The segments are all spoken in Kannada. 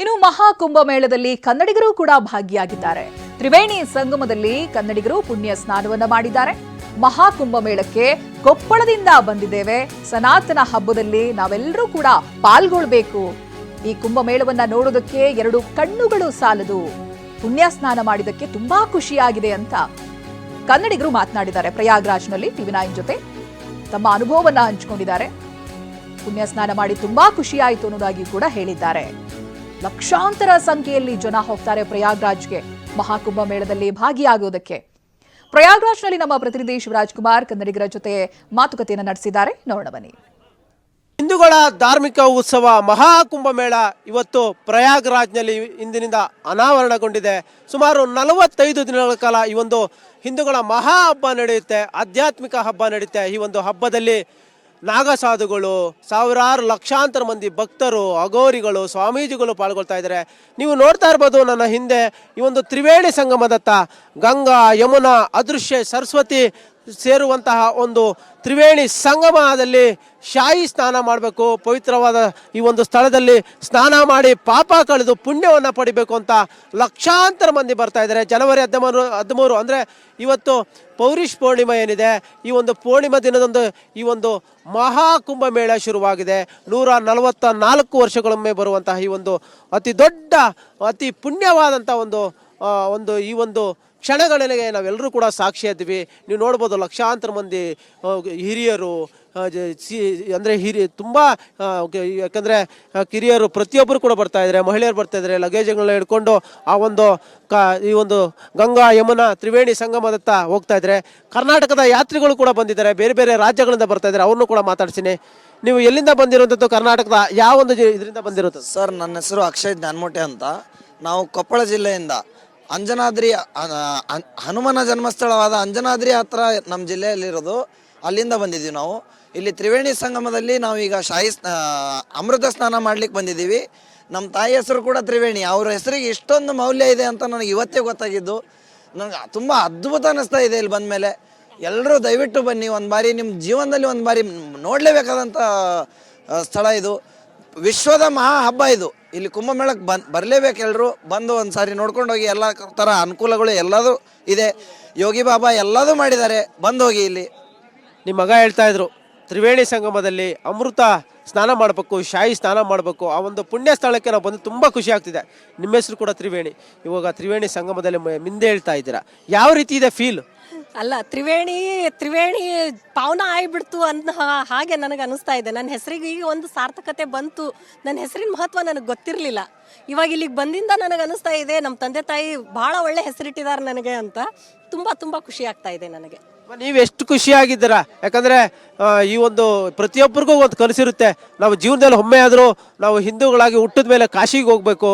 ಇನ್ನು ಮಹಾಕುಂಭಮೇಳದಲ್ಲಿ ಕನ್ನಡಿಗರು ಕೂಡ ಭಾಗಿಯಾಗಿದ್ದಾರೆ. ತ್ರಿವೇಣಿ ಸಂಗಮದಲ್ಲಿ ಕನ್ನಡಿಗರು ಪುಣ್ಯ ಸ್ನಾನವನ್ನ ಮಾಡಿದ್ದಾರೆ. ಮಹಾಕುಂಭಮೇಳಕ್ಕೆ ಕೊಪ್ಪಳದಿಂದ ಬಂದಿದ್ದೇವೆ. ಸನಾತನ ಹಬ್ಬದಲ್ಲಿ ನಾವೆಲ್ಲರೂ ಕೂಡ ಪಾಲ್ಗೊಳ್ಬೇಕು. ಈ ಕುಂಭಮೇಳವನ್ನ ನೋಡೋದಕ್ಕೆ ಎರಡು ಕಣ್ಣುಗಳು ಸಾಲದು. ಪುಣ್ಯ ಸ್ನಾನ ಮಾಡಿದಕ್ಕೆ ತುಂಬಾ ಖುಷಿಯಾಗಿದೆ ಅಂತ ಕನ್ನಡಿಗರು ಮಾತನಾಡಿದ್ದಾರೆ. ಪ್ರಯಾಗ್ರಾಜ್ನಲ್ಲಿ ಟಿವಿ ನೈನ್ ಜೊತೆ ತಮ್ಮ ಅನುಭವವನ್ನ ಹಂಚಿಕೊಂಡಿದ್ದಾರೆ. ಪುಣ್ಯ ಸ್ನಾನ ಮಾಡಿ ತುಂಬಾ ಖುಷಿಯಾಯಿತು ಅನ್ನೋದಾಗಿ ಕೂಡ ಹೇಳಿದ್ದಾರೆ. ಲಕ್ಷಾಂತರ ಸಂಖ್ಯೆಯಲ್ಲಿ ಜನ ಹೋಗ್ತಾರೆ ಪ್ರಯಾಗ್ರಾಜ್ಗೆ. ಮಹಾಕುಂಭ ಮೇಳದಲ್ಲಿ ಭಾಗಿಯಾಗುವುದಕ್ಕೆ. ಪ್ರಯಾಗ್ರಾಜ್ನಲ್ಲಿ ನಮ್ಮ ಪ್ರತಿನಿಧಿ ಶಿವರಾಜ್ ಕುಮಾರ್ ಕನ್ನಡಿಗರ ಜೊತೆ ಮಾತುಕತೆಯನ್ನು ನಡೆಸಿದ್ದಾರೆ. ನೋಡೋಣ ಹಿಂದೂಗಳ ಧಾರ್ಮಿಕ ಉತ್ಸವ ಮಹಾಕುಂಭ ಮೇಳ ಇವತ್ತು ಪ್ರಯಾಗ್ರಾಜ್ನಲ್ಲಿ ಇಂದಿನಿಂದ ಅನಾವರಣಗೊಂಡಿದೆ. ಸುಮಾರು ನಲವತ್ತೈದು ದಿನಗಳ ಕಾಲ ಈ ಒಂದು ಹಿಂದೂಗಳ ಮಹಾ ಹಬ್ಬ ನಡೆಯುತ್ತೆ, ಆಧ್ಯಾತ್ಮಿಕ ಹಬ್ಬ ನಡೆಯುತ್ತೆ. ಈ ಒಂದು ಹಬ್ಬದಲ್ಲಿ ನಾಗಸಾಧುಗಳು, ಸಾವಿರಾರು ಲಕ್ಷಾಂತರ ಮಂದಿ ಭಕ್ತರು ಅಗೋರಿಗಳು ಸ್ವಾಮೀಜಿಗಳು ಪಾಲ್ಗೊಳ್ತಾ ಇದ್ದಾರೆ. ನೀವು ನೋಡ್ತಾ ಇರ್ಬೋದು ನನ್ನ ಹಿಂದೆ ಈ ಒಂದು ತ್ರಿವೇಣಿ ಸಂಗಮದತ್ತ. ಗಂಗಾ, ಯಮುನಾ, ಅದೃಶ್ಯ, ಸರಸ್ವತಿ ಸೇರುವಂತಹ ಒಂದು ತ್ರಿವೇಣಿ ಸಂಗಮದಲ್ಲಿ ಶಾಹಿ ಸ್ನಾನ ಮಾಡಬೇಕು. ಪವಿತ್ರವಾದ ಈ ಒಂದು ಸ್ಥಳದಲ್ಲಿ ಸ್ನಾನ ಮಾಡಿ ಪಾಪ ಕಳೆದು ಪುಣ್ಯವನ್ನು ಪಡಿಬೇಕು ಅಂತ ಲಕ್ಷಾಂತರ ಮಂದಿ ಬರ್ತಾ ಇದ್ದಾರೆ. ಜನವರಿ ಹದಿಮೂರು ಹದಿಮೂರು ಅಂದರೆ ಇವತ್ತು ಪೌರಿಷ್ ಪೂರ್ಣಿಮೆ ಏನಿದೆ, ಈ ಒಂದು ಪೂರ್ಣಿಮಾ ದಿನದಂದು ಈ ಒಂದು ಮಹಾಕುಂಭ ಮೇಳ ಶುರುವಾಗಿದೆ. ನೂರ ನಲವತ್ತ ನಾಲ್ಕು ವರ್ಷಗಳೊಮ್ಮೆ ಬರುವಂತಹ ಈ ಒಂದು ಅತಿ ದೊಡ್ಡ, ಅತಿ ಪುಣ್ಯವಾದಂಥ ಒಂದು ಒಂದು ಈ ಒಂದು ಕ್ಷಣಗಳಿಗೆ ನಾವೆಲ್ಲರೂ ಕೂಡ ಸಾಕ್ಷಿ ಸಾಕ್ಷಿಯಾದ್ವಿ ನೀವು ನೋಡ್ಬೋದು ಲಕ್ಷಾಂತರ ಮಂದಿ ಹಿರಿಯರು ಸಿ, ಅಂದರೆ ಹಿರಿಯ ತುಂಬ ಯಾಕಂದರೆ ಕಿರಿಯರು ಪ್ರತಿಯೊಬ್ಬರು ಕೂಡ ಬರ್ತಾ ಇದ್ದಾರೆ ಮಹಿಳೆಯರು ಬರ್ತಾ ಇದ್ದಾರೆ ಲಗೇಜ್ಗಳನ್ನ ಹಿಡ್ಕೊಂಡು ಆ ಒಂದು ಕ, ಈ ಒಂದು ಗಂಗಾ, ಯಮುನಾ, ತ್ರಿವೇಣಿ ಸಂಗಮದತ್ತ ಹೋಗ್ತಾ ಇದ್ದಾರೆ ಕರ್ನಾಟಕದ ಯಾತ್ರಿಗಳು ಕೂಡ ಬಂದಿದ್ದಾರೆ. ಬೇರೆ ಬೇರೆ ರಾಜ್ಯಗಳಿಂದ ಬರ್ತಾ ಇದ್ದಾರೆ ಅವ್ರನ್ನೂ ಕೂಡ ಮಾತಾಡ್ತೀನಿ ನೀವು ಎಲ್ಲಿಂದ ಬಂದಿರುವಂಥದ್ದು ಕರ್ನಾಟಕದ ಯಾವ ಒಂದು ಇದರಿಂದ ಬಂದಿರುತ್ತೆ ಸರ್, ನನ್ನ ಹೆಸರು ಅಕ್ಷಯ್ ಜ್ಞಾನಮೋಟೆ ಅಂತ. ನಾವು ಕೊಪ್ಪಳ ಜಿಲ್ಲೆಯಿಂದ ಅಂಜನಾದ್ರಿ ಹನುಮನ ಜನ್ಮಸ್ಥಳವಾದ ಅಂಜನಾದ್ರಿ ಹತ್ರ ನಮ್ಮ ಜಿಲ್ಲೆಯಲ್ಲಿರೋದು. ಅಲ್ಲಿಂದ ಬಂದಿದ್ದೀವಿ ನಾವು. ಇಲ್ಲಿ ತ್ರಿವೇಣಿ ಸಂಗಮದಲ್ಲಿ ನಾವು ಈಗ ಶಾಹಿ ಅಮೃತ ಸ್ನಾನ ಮಾಡ್ಲಿಕ್ಕೆ ಬಂದಿದ್ದೀವಿ. ನಮ್ಮ ತಾಯಿ ಹೆಸರು ಕೂಡ ತ್ರಿವೇಣಿ. ಅವ್ರ ಹೆಸರಿಗೆ ಇಷ್ಟೊಂದು ಮೌಲ್ಯ ಇದೆ ಅಂತ ನನಗೆ ಇವತ್ತೇ ಗೊತ್ತಾಗಿದ್ದು. ನನಗೆ ತುಂಬ ಅದ್ಭುತ ಅನ್ನಿಸ್ತಾ ಇದೆ ಇಲ್ಲಿ ಬಂದ ಮೇಲೆ ಎಲ್ಲರೂ ದಯವಿಟ್ಟು ಬನ್ನಿ. ಒಂದು ಬಾರಿ ನಿಮ್ಮ ಜೀವನದಲ್ಲಿ ಒಂದು ಬಾರಿ ನೋಡಲೇಬೇಕಾದಂಥ ಸ್ಥಳ ಇದು. ವಿಶ್ವದ ಮಹಾ ಹಬ್ಬ ಇದು. ಇಲ್ಲಿ ಕುಂಭಮೇಳಕ್ಕೆ ಬಂದ್ ಬರಲೇಬೇಕು ಎಲ್ಲರೂ ಬಂದು ಒಂದು ಸಾರಿ ನೋಡ್ಕೊಂಡು ಹೋಗಿ ಎಲ್ಲ ಥರ ಅನುಕೂಲಗಳು ಎಲ್ಲದೂ ಇದೆ. ಯೋಗಿ ಬಾಬಾ ಎಲ್ಲದೂ ಮಾಡಿದ್ದಾರೆ. ಬಂದು ಹೋಗಿ ಇಲ್ಲಿ. ನಿಮ್ಮ ಮಗ ಹೇಳ್ತಾ ಇದ್ರು, ತ್ರಿವೇಣಿ ಸಂಗಮದಲ್ಲಿ ಅಮೃತ ಸ್ನಾನ ಮಾಡಬೇಕು ಶಾಹಿ ಸ್ನಾನ ಮಾಡಬೇಕು. ಆ ಒಂದು ಪುಣ್ಯ ಸ್ಥಳಕ್ಕೆ ನಾವು ಬಂದು ತುಂಬ ಖುಷಿ ಆಗ್ತಿದೆ. ನಿಮ್ಮ ಹೆಸರು ಕೂಡ ತ್ರಿವೇಣಿ. ಇವಾಗ ತ್ರಿವೇಣಿ ಸಂಗಮದಲ್ಲಿ ಮಿಂದೆ ಹೇಳ್ತಾ ಇದ್ದೀರಾ. ಯಾವ ರೀತಿ ಇದೆ ಫೀಲ್ ಅಲ್ಲ, ತ್ರಿವೇಣಿ ತ್ರಿವೇಣಿ ಪಾವನ ಆಯ್ಬಿಡ್ತು ಅಂತ ಹಾಗೆ ನನಗೆ ಅನಿಸ್ತಾ ಇದೆ. ನನ್ನ ಹೆಸರಿಗೆ ಈಗ ಒಂದು ಸಾರ್ಥಕತೆ ಬಂತು. ನನ್ನ ಹೆಸರಿನ ಮಹತ್ವ ನನಗೆ ಗೊತ್ತಿರಲಿಲ್ಲ. ಇವಾಗ ಇಲ್ಲಿಗೆ ಬಂದಿಂದ ನನಗೆ ಅನಿಸ್ತಾ ಇದೆ, ನಮ್ಮ ತಂದೆ ತಾಯಿ ಭಾಳ ಒಳ್ಳೆ ಹೆಸರಿಟ್ಟಿದ್ದಾರೆ ನನಗೆ ಅಂತ ತುಂಬ ತುಂಬ ಖುಷಿ ಆಗ್ತಾ ಇದೆ ನನಗೆ. ನೀವು ಎಷ್ಟು ಖುಷಿಯಾಗಿದ್ದೀರಾ? ಯಾಕಂದ್ರೆ ಈ ಒಂದು ಪ್ರತಿಯೊಬ್ಬರಿಗೂ ಒಂದು ಕನಸಿರುತ್ತೆ. ನಾವು ಜೀವನದಲ್ಲಿ ಒಮ್ಮೆ ಆದರೂ ನಾವು ಹಿಂದೂಗಳಾಗಿ ಹುಟ್ಟಿದ ಮೇಲೆ ಕಾಶಿಗೆ ಹೋಗ್ಬೇಕು,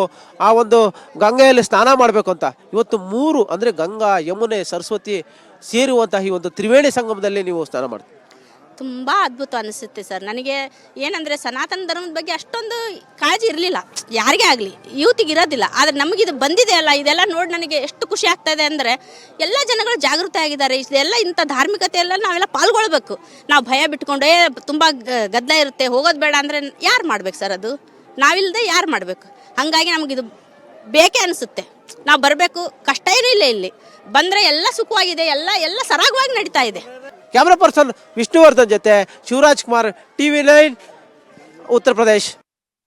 ಆ ಒಂದು ಗಂಗೆಯಲ್ಲಿ ಸ್ನಾನ ಮಾಡಬೇಕು ಅಂತ. ಇವತ್ತು ಮೂರು, ಅಂದರೆ ಗಂಗಾ, ಯಮುನೆ, ಸರಸ್ವತಿ ಸೇರುವಂತಹ ಈ ಒಂದು ತ್ರಿವೇಣಿ ಸಂಗಮದಲ್ಲಿ ನೀವು ಸ್ನಾನ ಮಾಡ್ತೀವಿ ತುಂಬ ಅದ್ಭುತ ಅನಿಸುತ್ತೆ ಸರ್. ನನಗೆ ಏನಂದರೆ ಸನಾತನ ಧರ್ಮದ ಬಗ್ಗೆ ಅಷ್ಟೊಂದು ಕಾಳಜಿ ಇರಲಿಲ್ಲ. ಯಾರಿಗೇ ಆಗಲಿ ಯೂತಿಗೆ ಇರೋದಿಲ್ಲ. ಆದರೆ ಇದು ಬಂದಿದೆ ಅಲ್ಲ, ಇದೆಲ್ಲ ನೋಡಿ ನನಗೆ ಎಷ್ಟು ಖುಷಿ ಆಗ್ತಾ ಇದೆ ಅಂದರೆ ಎಲ್ಲ ಜನಗಳು ಜಾಗೃತ ಆಗಿದ್ದಾರೆ. ಇದೆಲ್ಲ ಇಂಥ ಧಾರ್ಮಿಕತೆ ಎಲ್ಲ ನಾವೆಲ್ಲ ಪಾಲ್ಗೊಳ್ಬೇಕು. ನಾವು ಭಯ ಬಿಟ್ಕೊಂಡೇ ತುಂಬ ಗದ್ದಲ ಇರುತ್ತೆ, ಹೋಗೋದು ಬೇಡ. ಅಂದರೆ ಯಾರು ಮಾಡ್ಬೇಕು ಸರ್ ಅದು? ನಾವಿಲ್ಲದೆ ಯಾರು ಮಾಡಬೇಕು? ಹಾಗಾಗಿ ನಮಗಿದು ಬೇಕೇ ಅನಿಸುತ್ತೆ. ನಾವು ಬರಬೇಕು. ಕಷ್ಟ ಏನಿಲ್ಲ ಇಲ್ಲ. ಬಂದರೆ ಎಲ್ಲ ಸುಖವಾಗಿದೆ, ಎಲ್ಲ ಎಲ್ಲ ಸರಾಗವಾಗಿ ನಡೀತಾ ಇದೆ. ಕ್ಯಾಮ್ರಾ ಪರ್ಸನ್ ವಿಷ್ಣುವರ್ಧನ್ ಜೊತೆ ಶಿವರಾಜ್ ಕುಮಾರ್ ಟಿವಿ ನೈನ್ ಉತ್ತರ ಪ್ರದೇಶ್.